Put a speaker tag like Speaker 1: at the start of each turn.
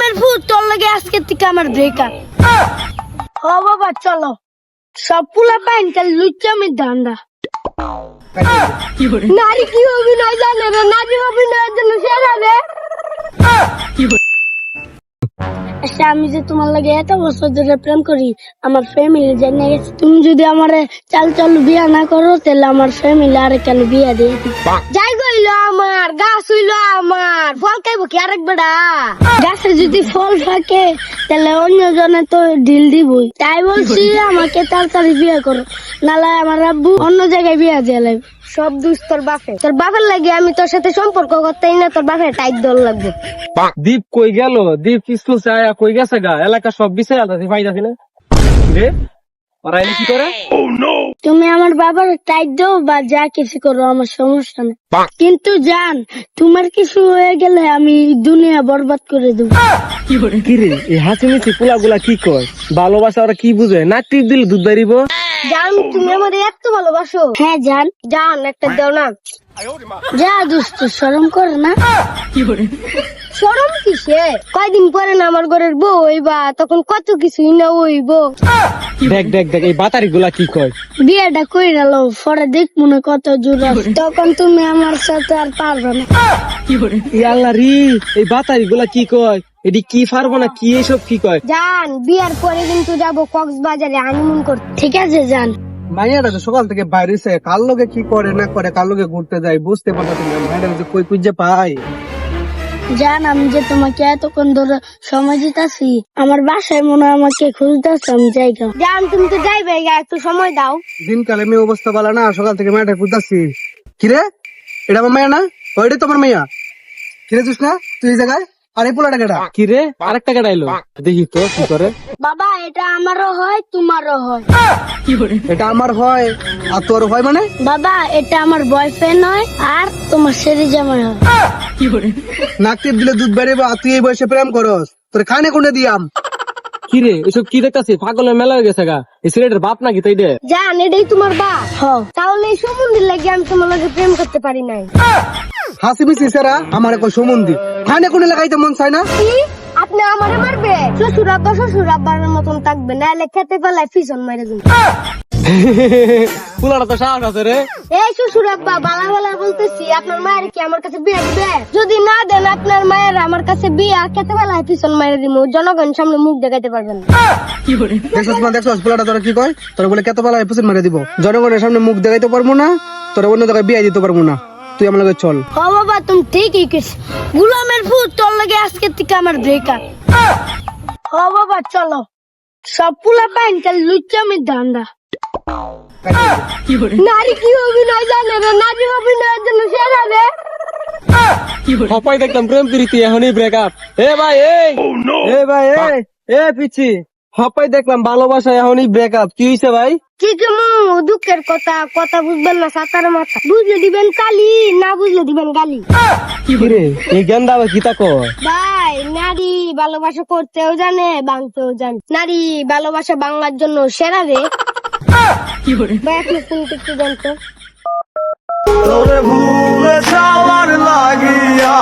Speaker 1: গুলামের ভূত, তোর লাগে আজকে থেকে আমার ব্রেকআপ ও বাবা, চলো। সব পুলা পাইন কাল লুচ্চামি ধান্দা। নারী কি অভিনয় জানে রে? নারী অভিনয়ের জন্য সেরা রে আচ্ছা আমি যে তোমার লাগে এত বছর ধরে প্রেম করি আমার ফ্যামিলি জেনে গেছে। তুমি যদি আমার চাল চাল বিয়া না করো তাহলে আমার ফ্যামিলি আর কেন বিয়া দিয়ে। যাই গইল আমার গাছ হইল আমার ফল খাইবো কি আরেক বেড়া? গাছে যদি ফল থাকে তাহলে অন্য জনে তো ঢিল দিবই। তাই বলছি আমাকে তাড়াতাড়ি বিয়া করো। নালে আমার আব্বু অন্য জায়গায় বিয়া দিয়ে লাগবে সব দুষ তোর বাপে তোর বাপের লাগে আমি তোর সাথে সম্পর্ক করতেই না তোর বাপের টাইট দল লাগবে।
Speaker 2: দীপ কই গেল? দীপ স্কুল চায় কই গেছে গা? এলাকা সব বিষয় আলাদা পাইতাছি না। রে ওরা কি করে?
Speaker 1: তুমি আমার বাবার টাইট দাও বা যা কিছু করো আমার সমস্যা নেই। কিন্তু জান তোমার কিছু হয়ে গেলে আমি দুনিয়া বরবাদ করে দেবো।
Speaker 2: কি রে? এই হাসি মিছি পোলা গুলা কি কয়? ভালোবাসা ওরা কি বুঝে? না টিপ দিলে দুধ বাড়িব
Speaker 1: জান তুমি আমাদের এত ভালোবাসো। হ্যাঁ জান। জান একটা দাও না। যা দুষ্ট শরম করে না। শরম কিসে? কয়দিন পরে না আমার ঘরের বউ হইবা তখন কত কিছুই না হইব।
Speaker 2: দেখ দেখ দেখ এই বাতারি গুলা কি কয়?
Speaker 1: বিয়েটা কই গেল পরে দেখ মনে কত জোর। তখন তুমি আমার সাথে আর পারবে না।
Speaker 2: আল্লাহ রি এই বাতারি গুলা কি কয়? এটি কি পারব না কি এসব কি কয়?
Speaker 1: জান বিয়ার পরে কিন্তু যাব কক্সবাজারে হানিমুন করতে। ঠিক আছে জান?
Speaker 3: মাইয়াটা তো সকাল থেকে বাইরে এসে কার লোকে কি করে না করে কার লোকে ঘুরতে যায় বুঝতে পারতেছি না। মাইয়াটা যে কই খুঁজে পাই
Speaker 1: জান আমি যে তোমাকে এতক্ষণ ধরে সময় দিতেছি আমার বাসায় মনে হয় আমাকে খুঁজতেছে আমি জায়গা। জান তুমি তো যাইবে একটু সময় দাও।
Speaker 3: দিনকালে মেয়ে অবস্থা ভালো না সকাল থেকে মাইয়াটা খুঁজতেছি। কিরে? এটা আমার মাইয়া না? ওইটাই তোমার মাইয়া। কিরে চুস না তুই জায়গায়? আর এই পোলাটা কেটা
Speaker 2: কি রে? আরেকটা কেটাইলো দেখি তো কি করে?
Speaker 1: বাবা এটা আমারও হয় তোমারও হয়।
Speaker 3: এটা আমার হয় আর তোর হয় মানে?
Speaker 1: বাবা এটা আমার বয়ফ্রেন্ড হয় আর তোমার সেরি জামাই হয়।
Speaker 3: নাক টিপ দিলে দুধ আর তুই এই বয়সে প্রেম করস। তোর খানে কোনে দিয়াম?
Speaker 2: কি রে এসব কি দেখতাছি পাগলের মেলা হয়ে গেছে গা। এই সিলেটের বাপ নাকি তাই রে
Speaker 1: জান এটাই তোমার বা তাহলে এই সম্বন্ধে লাগে আমি তোমার লগে প্রেম করতে পারি নাই।
Speaker 3: হাসি মিছি সেরা আমার কই সম্বন্ধী খানে কোনে লাগাইতে মন চায় না?
Speaker 1: আপনি আমারে মারবে? শ্বশুর আব্বা শ্বশুর আব্বার মতন থাকবে নাহলে খেতে পেলায় ফিসন মেরে দিন
Speaker 2: পুলাটা তো সাহস আছে রে।
Speaker 1: এই শ্বশুর আব্বা বালা বালা বলতেছি আপনার মায়ের কি আমার কাছে বিয়ে দিবে? যদি না দেন আপনার মায়ের আমার কাছে বিয়ে খেতে বেলায় পিছন মাইরে দিব। জনগণ সামনে মুখ দেখাতে পারবেন না।
Speaker 3: দেখছস না দেখছস পোলাটা তোরা কি কয়? তোরা বলে কত বেলা এপিসোড মেরে দিব। জনগণের সামনে মুখ দেখাইতে পারব না তোরা অন্য জায়গায় বিয়ে দিতে পারব না। তুই আমার লগে চল।
Speaker 1: ও বাবা তুমি ঠিকই কিছু গুলামের ভূত তোর লাগে আজকে থেকে আমার ব্রেকআপ ও বাবা চলো। সব পুলা পাইন কাল লুচ্চামি ধান্দা। নারী কি অভিনয় জানে রে? নারী অভিনয়ের জন্য সেরা রে।
Speaker 2: সবাই দেখলাম প্রেম প্রীতি এখনই ব্রেকআপ এ ভাই এই। এ ভাই এই। এ পিছি সবাই দেখলাম ভালোবাসা এখনই ব্রেকআপ কি হইছে ভাই?
Speaker 1: কি কেমন দুঃখের কথা কথা বুঝবেন না সাতার মাথা। বুঝলে দিবেন কালি না বুঝলে দিবেন গালি।
Speaker 2: কি রে এই গেন্দা আবার কিতা কয়?
Speaker 1: ভাই নারী ভালোবাসা করতেও জানে বাংতেও জানে। নারী ভালোবাসা বাংলার জন্য সেরা রে। ভাই আপনি শুনতে একটু জানতো?
Speaker 4: তোরে ভুলে যাওয়ার লাগিয়া